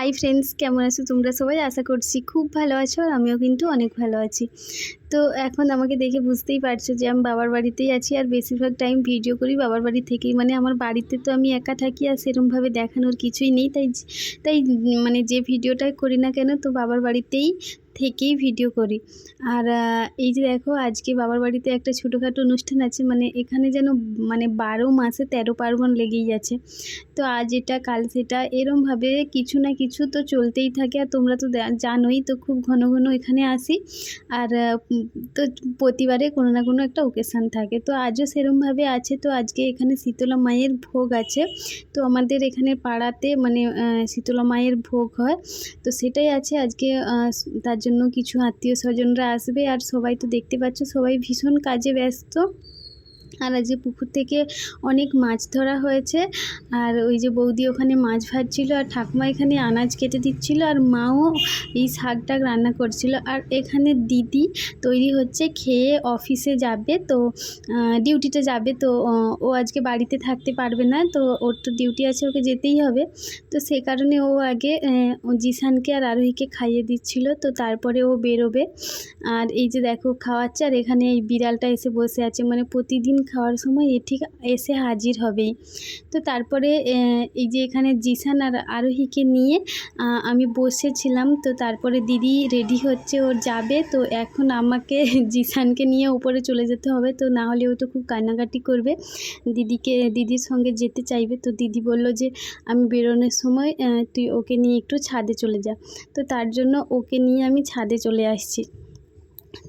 Hi friends কেমন আছো তোমরা সবাই? আশা করছি খুব ভালো আছো আর আমিও কিন্তু অনেক ভালো আছি। তো এখন আমাকে দেখে বুঝতেই পারছ যে আমি বাবার বাড়িতেই আছি আর বেশিরভাগ টাইম ভিডিও করি বাবার বাড়ি থেকেই। মানে আমার বাড়িতে তো আমি একা থাকি আর সেরমভাবে দেখানোর কিছুই নেই। তাই তাই মানে যে ভিডিওটা করি না কেন, তো বাবার বাড়িতেই থেকেই ভিডিও করি। আর এই যে দেখো, আজকে বাবার বাড়িতে একটা ছোটোখাটো অনুষ্ঠান আছে মানে এখানে যেন মানে বারো মাসে তেরো পার্বণ লেগেই আছে তো আজ এটা, কাল সেটা, এরমভাবে কিছু না কিছু তো চলতেই থাকে। আর তোমরা তো জানোই তো খুব ঘন ঘন এখানে আসি। আর তো প্রতিবারে কোনো না কোনো একটা ওকেশান থাকে। তো আজও সেরমভাবে আছে। তো আজকে এখানে শীতলা মায়ের ভোগ আছে। তো আমাদের এখানে পাড়াতে মানে শীতলা মায়ের ভোগ হয়। তো সেটাই আছে। আজকে তার জন্য কিছু আত্মীয় স্বজনরা আসবে আর সবাই তো দেখতে পাচ্ছ সবাই ভীষণ কাজে ব্যস্ত। আর আজকে পুকুর থেকে অনেক মাছ ধরা হয়েছে। আর ওই যে বৌদি ওখানে মাছ ভাজছিল আর ঠাকুমা এখানে আনাজ কেটে দিচ্ছিল আর মাও এই শাক টাক রান্না করছিল। আর এখানে দিদি তৈরি হচ্ছে, খেয়ে অফিসে যাবে তো ডিউটিতে যাবে তো ও আজকে বাড়িতে থাকতে পারবে না তো ওর তো ডিউটি আছে, ওকে যেতেই হবে। তো সে কারণে ও আগে জিসানকে আর আরোহীকে খাইয়ে দিচ্ছিল তো তারপরে ও বেরোবে। আর এই যে দেখো খাওয়াচ্ছে আর এখানে এই বিড়ালটা এসে বসে আছে। মানে প্রতিদিন খাওয়ার সময় এ ঠিক এসে হাজির হবেই তো তারপরে এই যে এখানে জিসান আর আরোহীকে নিয়ে আমি বসেছিলাম। তো তারপরে দিদি রেডি হচ্ছে ওর যাবে। তো এখন আমাকে জিসানকে নিয়ে উপরে চলে যেতে হবে। তো না হলে ও তো খুব কান্নাকাটি করবে। দিদিকে, দিদির সঙ্গে যেতে চাইবে। তো দিদি বলল যে, আমি বেরোনোর সময় তুই ওকে নিয়ে একটু ছাদে চলে যা। তো তার জন্য ওকে নিয়ে আমি ছাদে চলে আসছি।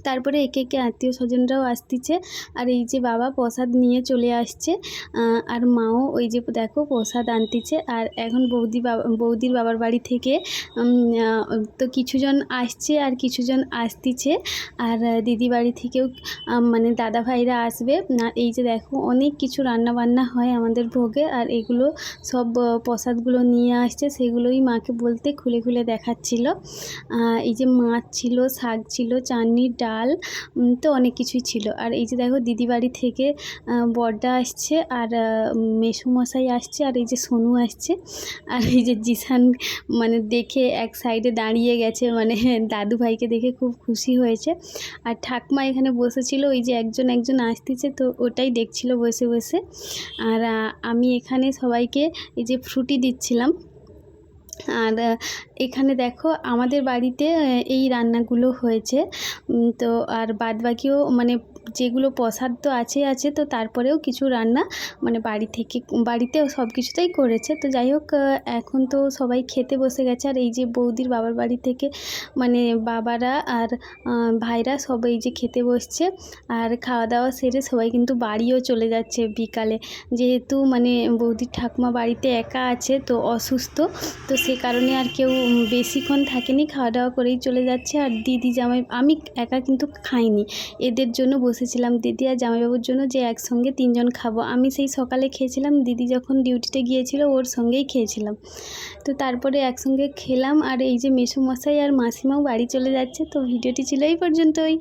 তারপরে একে একে আত্মীয় স্বজনরাও আসতেছে। আর এই যে বাবা প্রসাদ নিয়ে চলে আসছে আর মাও ওই যে দেখো প্রসাদ আনতেছে। আর এখন বৌদি বাবা বৌদির বাবার বাড়ি থেকে তো কিছুজন আসছে আর কিছুজন আসতেছে। আর দিদি বাড়ি থেকেও মানে দাদা ভাইরা আসবে। এই যে দেখো অনেক কিছু রান্না বান্না হয় আমাদের ভোগে। আর এগুলো সব প্রসাদগুলো নিয়ে আসছে। সেগুলোই মাকে বলতে খুলে খুলে দেখাচ্ছিল। এই যে মাছ ছিল, শাক ছিল চাটনি ডাল তো অনেক কিছুই ছিল। আর এই যে দেখো দিদি বাড়ি থেকে বড়দা আসছে আর মেসুমশাই আসছে আর এই যে সোনু আসছে। আর এই যে জিসান মানে দেখে এক সাইডে দাঁড়িয়ে গেছে মানে দাদু ভাইকে দেখে খুব খুশি হয়েছে। আর ঠাকমা এখানে বসেছিল, ওই যে একজন একজন আসতেছে, তো ওটাই দেখছিল বসে বসে। আর আমি এখানে সবাইকে এই যে ফ্রুটি দিচ্ছিলাম। আর এখানে দেখো আমাদের বাড়িতে এই রান্নাগুলো হয়েছে। তো আর বাদ বাকিও মানে যেগুলো প্রসাদ তো আছে আছে, তো তারপরেও কিছু রান্না মানে বাড়ি থেকে, বাড়িতেও সব কিছুতেই করেছে। তো যাই হোক এখন তো সবাই খেতে বসে গেছে। আর এই যে বৌদির বাবার বাড়ি থেকে মানে বাবারা আর ভাইরা সবাই এই যে খেতে বসছে আর খাওয়া দাওয়া সেরে সবাই কিন্তু বাড়িও চলে যাচ্ছে বিকালে। যেহেতু মানে বৌদির ঠাকুমা বাড়িতে একা আছে, তো অসুস্থ। তো সে কারণে আর কেউ বেশিক্ষণ থাকেনি খাওয়া দাওয়া করেই চলে যাচ্ছে। আর দিদি, জামাই, আমি একা কিন্তু খাইনি। এদের জন্য বসেছিলাম। দিদি আর জামাইবাবুর জন্য যে একসঙ্গে তিনজন খাব, আমি সেই সকালে খেয়েছিলাম। দিদি যখন ডিউটিতে গিয়েছিল, ওর সঙ্গেই খেয়েছিলাম। তো তারপরে একসঙ্গে খেলাম। আর এই যে মেসোমশাই আর মাসিমাও বাড়ি চলে যাচ্ছে, তো ভিডিওটি ছিল এই পর্যন্তই।